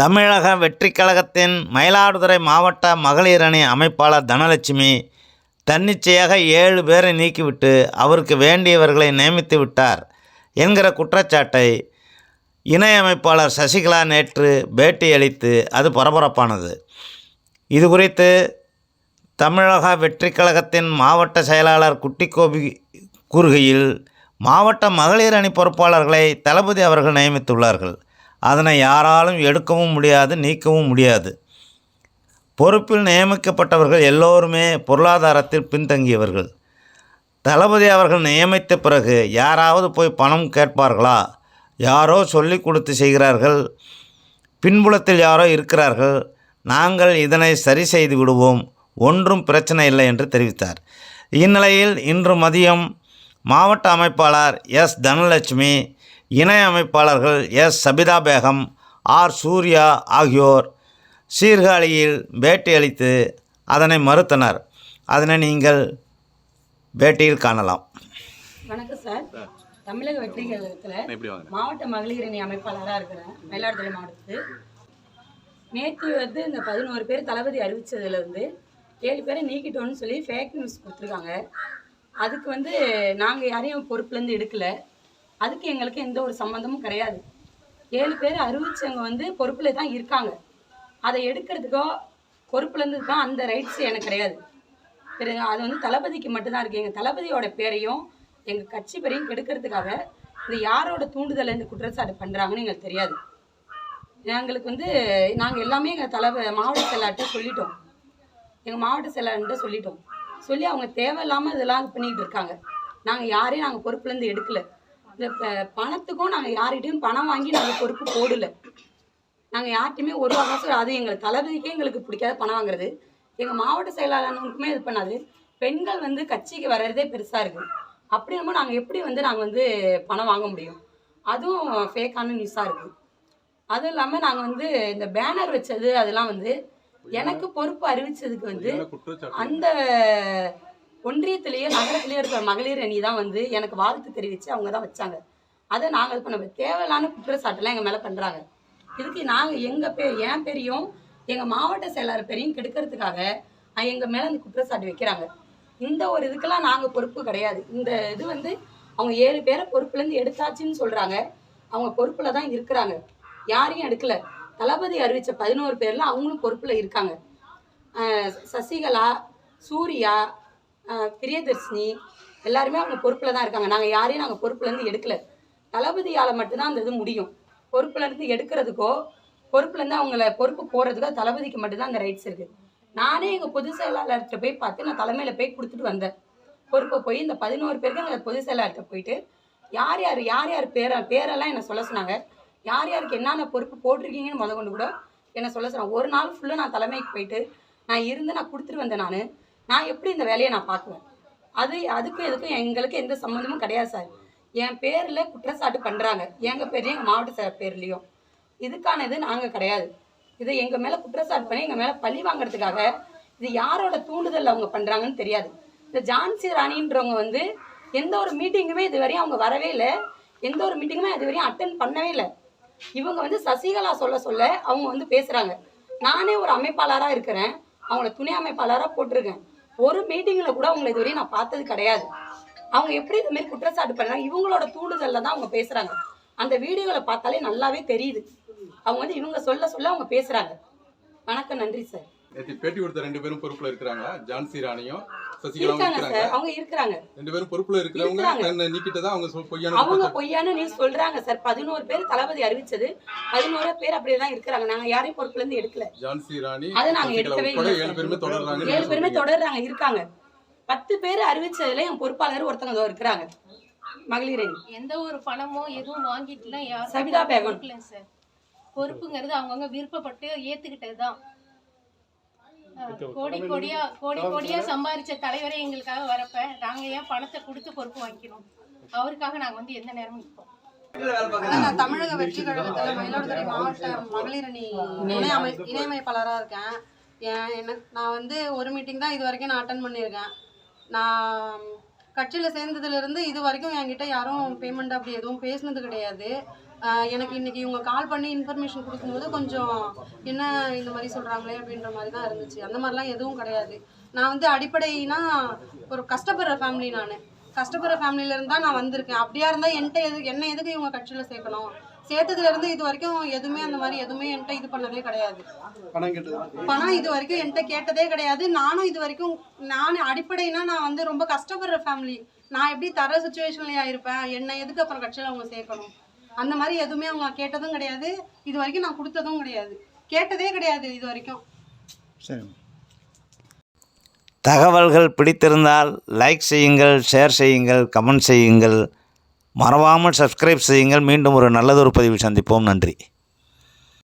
தமிழக வெற்றி கழகத்தின் மயிலாடுதுறை மாவட்ட மகளிர் அணி அமைப்பாளர் தனலட்சுமி தன்னிச்சையாக ஏழு பேரை நீக்கிவிட்டு அவருக்கு வேண்டியவர்களை நியமித்து விட்டார் என்கிற குற்றச்சாட்டை இணையமைப்பாளர் சசிகலா நேற்று பேட்டியளித்து அது பரபரப்பானது. இது குறித்து தமிழக வெற்றி கழகத்தின் மாவட்ட செயலாளர் குட்டிக்கோபி கூறுகையில் மாவட்ட மகளிர் அணி பொறுப்பாளர்களை தளபதி அவர்கள் நியமித்துள்ளார்கள். அதனை யாராலும் எடுக்கவும் முடியாது நீக்கவும் முடியாது. பொறுப்பில் நியமிக்கப்பட்டவர்கள் எல்லோருமே பொருளாதாரத்தில் பின்தங்கியவர்கள். தளபதி அவர்கள் நியமித்த பிறகு யாராவது போய் பணம் கேட்பார்களா? யாரோ சொல்லி கொடுத்து செய்கிறார்கள். பின்புலத்தில் யாரோ இருக்கிறார்கள். நாங்கள் இதனை சரி செய்து விடுவோம். ஒன்றும் பிரச்சனை இல்லை என்று தெரிவித்தார். இந்நிலையில் இன்று மதியம் மாவட்ட அமைப்பாளர் எஸ் தனலட்சுமி இணை அமைப்பாளர்கள் எஸ். சபிதா பேகம் ஆர். சூர்யா ஆகியோர் சீர்காழியில் பேட்டியளித்து அதனை மறுத்தனர். அதனை நீங்கள் பேட்டியில் காணலாம். வணக்கம் சார். தமிழக வெற்றி கழகத்தில் எப்படி வாங்க. மாவட்ட மகளிர் அணி அமைப்பாளராக இருக்கிறேன். மயிலாடுதுறை மாவட்டத்துக்கு நேற்று வந்து இந்த பதினோரு பேர் தளபதி அறிவிச்சதுல வந்து ஏழு பேரை நீக்கிட்டோன்னு சொல்லி ஃபேக் நியூஸ் கொடுத்துருக்காங்க. அதுக்கு வந்து நாங்கள் யாரையும் பொறுப்புலேருந்து எடுக்கல. அதுக்கு எங்களுக்கு எந்த ஒரு சம்மந்தமும் கிடையாது. ஏழு பேர் அறிவிச்சவங்க வந்து பொறுப்பில் தான் இருக்காங்க. அதை எடுக்கிறதுக்கோ பொறுப்புலேருந்து தான் அந்த ரைட்ஸ் எனக்கு கிடையாது. சரி அது வந்து தளபதிக்கு மட்டும்தான் இருக்குது எங்கள் தளபதியோட பேரையும் எங்கள் கட்சி பேரையும் கெடுக்கிறதுக்காக இது யாரோட தூண்டுதல் இந்த குற்றச்சாட்டு பண்ணுறாங்கன்னு எங்களுக்கு தெரியாது. எங்களுக்கு வந்து நாங்கள் எல்லாமே எங்கள் தலைவ மாவட்ட செயலாட்ட சொல்லிட்டோம். எங்கள் மாவட்ட செயலாளர்கிட்ட சொல்லிட்டோம். சொல்லி அவங்க தேவையில்லாமல் இதெல்லாம் இது இருக்காங்க. நாங்கள் யாரையும் நாங்கள் பொறுப்புலேருந்து எடுக்கலை. பணத்துக்கும் நாங்கள் யார்கிட்டயும் பணம் வாங்கி நாங்கள் பொறுப்பு போடல. நாங்கள் யார்கிட்டயுமே ஒரு அவசரம் அது எங்கள் தளபதிக்கே எங்களுக்கு பிடிக்காத பணம் வாங்குறது. எங்கள் மாவட்ட செயலாளர்களுக்குமே இது பண்ணாது. பெண்கள் வந்து கட்சிக்கு வர்றதே பெருசாக இருக்குது அப்படி நம்ம நாங்கள் எப்படி வந்து நாங்கள் வந்து பணம் வாங்க முடியும்? அதுவும் ஃபேக்கான நியூஸாக இருக்குது அதுவும் இல்லாமல் நாங்கள் வந்து இந்த பேனர் வச்சது அதெல்லாம் வந்து எனக்கு பொறுப்பு அறிவிச்சதுக்கு வந்து அந்த ஒன்றியத்திலேயே நகரத்திலேயே இருக்கிற மகளிர் அணி தான் வந்து எனக்கு வாழ்த்து தெரிவித்து அவங்க தான் வச்சாங்க. அதை நாங்கள் இது பண்ண தேவையில்லான குற்றச்சாட்டுலாம் எங்கள் மேலே பண்ணுறாங்க இதுக்கு நாங்கள் எங்கள் பேர் என் பேரையும் எங்கள் மாவட்ட செயலாளர் பேரையும் கெடுக்கிறதுக்காக எங்கள் மேலே அந்த குற்றச்சாட்டு வைக்கிறாங்க. இந்த ஒரு இதுக்கெல்லாம் நாங்கள் பொறுப்பு கிடையாது. இந்த இது வந்து அவங்க ஏழு பேரை பொறுப்புலேருந்து எடுத்தாச்சுன்னு சொல்கிறாங்க அவங்க பொறுப்பில் தான் இருக்கிறாங்க. யாரையும் எடுக்கல. தளபதி அறிவித்த பதினோரு பேரில் அவங்களும் பொறுப்பில் இருக்காங்க. சசிகலா சூர்யா பிரியதர்ஷினி எல்லாருமே அவங்க பொறுப்பில் தான் இருக்காங்க. நாங்கள் யாரையும் நாங்கள் பொறுப்புலேருந்து எடுக்கல. தளபதியால் மட்டும்தான் அந்த இது முடியும். பொறுப்புலேருந்து எடுக்கிறதுக்கோ பொறுப்புலேருந்து அவங்கள பொறுப்பு போடுறதுக்கோ தளபதிக்கு மட்டும்தான் அந்த ரைட்ஸ் இருக்குது நானே எங்கள் பொது செயலாளர்கிட்ட போய் பார்த்து நான் தலைமையில் போய் கொடுத்துட்டு வந்தேன். பொறுப்பை போய் இந்த பதினோரு பேருக்கு எங்கள் பொதுச் செயலாளர்கிட்ட போயிட்டு யார் யார் யார் யார் பேரை பேரெல்லாம் என்னை சொல்ல சொன்னாங்க. யார் யாருக்கு என்னென்ன பொறுப்பு போட்டிருக்கீங்கன்னு முத கொண்டு கூட என்னை சொல்ல சொன்னாங்க. ஒரு நாள் ஃபுல்லாக நான் தலைமைக்கு போயிட்டு நான் இருந்து நான் கொடுத்துட்டு வந்தேன் நான். நான் எப்படி இந்த வேலையை நான் பார்க்குவேன் அது அதுக்கும் எதுக்கும் எங்களுக்கு எந்த சம்மந்தமும் கிடையாது சார். என் பேரில் குற்றச்சாட்டு பண்ணுறாங்க எங்கள் பேர்லையும் எங்கள் மாவட்ட சார் பேர்லேயும். இதுக்கான இது நாங்கள் கிடையாது. இது எங்கள் மேலே குற்றச்சாட்டு பண்ணி எங்கள் மேலே பழி வாங்குறதுக்காக இது யாரோட தூண்டுதல் அவங்க பண்ணுறாங்கன்னு தெரியாது. இந்த ஜான்சி ராணின்றவங்க வந்து எந்த ஒரு மீட்டிங்குமே இது வரையும் அவங்க வரவே இல்லை. எந்த ஒரு மீட்டிங்குமே இது வரையும் அட்டன் பண்ணவே இல்லை. இவங்க வந்து சசிகலா சொல்ல சொல்ல அவங்க வந்து பேசுகிறாங்க நானே ஒரு அமைப்பாளராக இருக்கிறேன். அவங்கள துணை அமைப்பாளராக போட்டிருக்கேன். ஒரு மீட்டிங்கில் கூட அவங்களை இதுவரையும் நான் பார்த்தது கிடையாது. அவங்க எப்படி இந்த மாதிரி குற்றச்சாட்டு பண்ணுறாங்க இவங்களோட தூண்டுதல்ல தான் அவங்க பேசுகிறாங்க அந்த வீடியோவில் பார்த்தாலே நல்லாவே தெரியுது. அவங்க வந்து இவங்க சொல்ல சொல்ல அவங்க பேசுகிறாங்க வணக்கம் நன்றி சார். நேற்று பேட்டி கொடுத்த ரெண்டு பேரும் பொறுப்புல இருக்கிறாங்களா ஜான்சி ராணியும் சசிகலாவும் இருக்கிறாங்க. அவங்க இருக்கிறாங்க. ரெண்டு பேரும் பொறுப்புல இருக்கிறவங்க இருக்கிறாங்க. தன்னை நீக்கிட்டதா அவங்க பொய்யான அவங்க. பொய்யான நியூஸ் சொல்றாங்க சார். பதினோரு பேர் தளபதி அறிவிச்சது. பதினோரு பேர் அப்படியே தான் இருக்கிறாங்க. நாங்க யாரையும் பொறுப்புல இருந்து எடுக்கல. ஜான்சி ராணி அதை நாங்க எடுக்கவே ஏழு பேருமே தொடர்றாங்க ஏழு பேருமே தொடர்றாங்க இருக்காங்க. பத்து பேர் அறிவிச்சதுல என் பொறுப்பாளர் ஒருத்தவங்க இருக்கிறாங்க. மகளிர் அணி. எந்த ஒரு பணமோ எதுவும் வாங்கிட்டுலாம் யாரும் சபிதா பேகம். கொடுக்கல சார். பொறுப்புங்கிறது அவங்கவுங்க விருப்பப்பட்டு ஏத்துக்கிட்டது தான் கோடி கோடியா கோடி கோடியா சம்பாரிச்ச தலைவரே எங்களுக்காக வரப்ப நாங்க ஏன் பணத்தை கொடுத்து பொறுப்பு வாங்கிக்கணும் அவருக்காக நாங்க வந்து எந்த நேரமும் நிற்போம். நான் தமிழக வெற்றி கழகத்தில் மயிலாடுதுறை மாவட்ட மகளிர் அணி இணை அமை இணையமைப்பாளராக இருக்கேன். என் எனக்கு நான் வந்து ஒரு மீட்டிங் தான் இது வரைக்கும் நான் அட்டன் பண்ணியிருக்கேன். நான் கட்சியில் சேர்ந்ததுலேருந்து இது வரைக்கும் என்கிட்ட யாரும் பேமெண்ட் அப்படி எதுவும் பேசினது கிடையாது. எனக்கு இன்னைக்கு இவங்க கால் பண்ணி இன்ஃபர்மேஷன் கொடுக்கும்போது கொஞ்சம் என்ன இந்த மாதிரி சொல்கிறாங்களே அப்படின்ற மாதிரி தான் இருந்துச்சு. அந்த மாதிரிலாம் எதுவும் கிடையாது. நான் வந்து அடிப்படைனா ஒரு கஷ்டப்படுற ஃபேமிலி நான். கஷ்டப்படுற ஃபேமிலியில இருந்தா நான் வந்திருக்கேன். அப்படியா இருந்தால் என்கிட்ட எது என்ன எதுக்கு இவங்க கட்சியில் சேர்க்கணும்? சேர்த்ததுல இருந்து இது வரைக்கும் எதுவுமே அந்த மாதிரி எதுவுமே என்கிட்ட இது பண்ணதே கிடையாது. பணம் இது வரைக்கும் என்கிட்ட கேட்டதே கிடையாது. நானும் இது வரைக்கும் நான் அடிப்படைனா நான் வந்து ரொம்ப கஷ்டப்படுற ஃபேமிலி நான் எப்படி தர சுச்சுவேஷன்லயா இருப்பேன் என்ன எதுக்கு அப்புறம் கட்சியில் அவங்க சேர்க்கணும்? அந்த மாதிரி எதுவுமே அவங்க கேட்டதும் கிடையாது. இது வரைக்கும் நான் கொடுத்ததும் கிடையாது. கேட்டதே கிடையாது இது வரைக்கும். சரி. தகவல்கள் பிடித்திருந்தால் லைக் செய்யுங்கள் ஷேர் செய்யுங்கள் கமெண்ட் செய்யுங்கள். மறவாமல் சப்ஸ்கிரைப் செய்யுங்கள். மீண்டும் ஒரு நல்லதொரு பதிவு சந்திப்போம். நன்றி.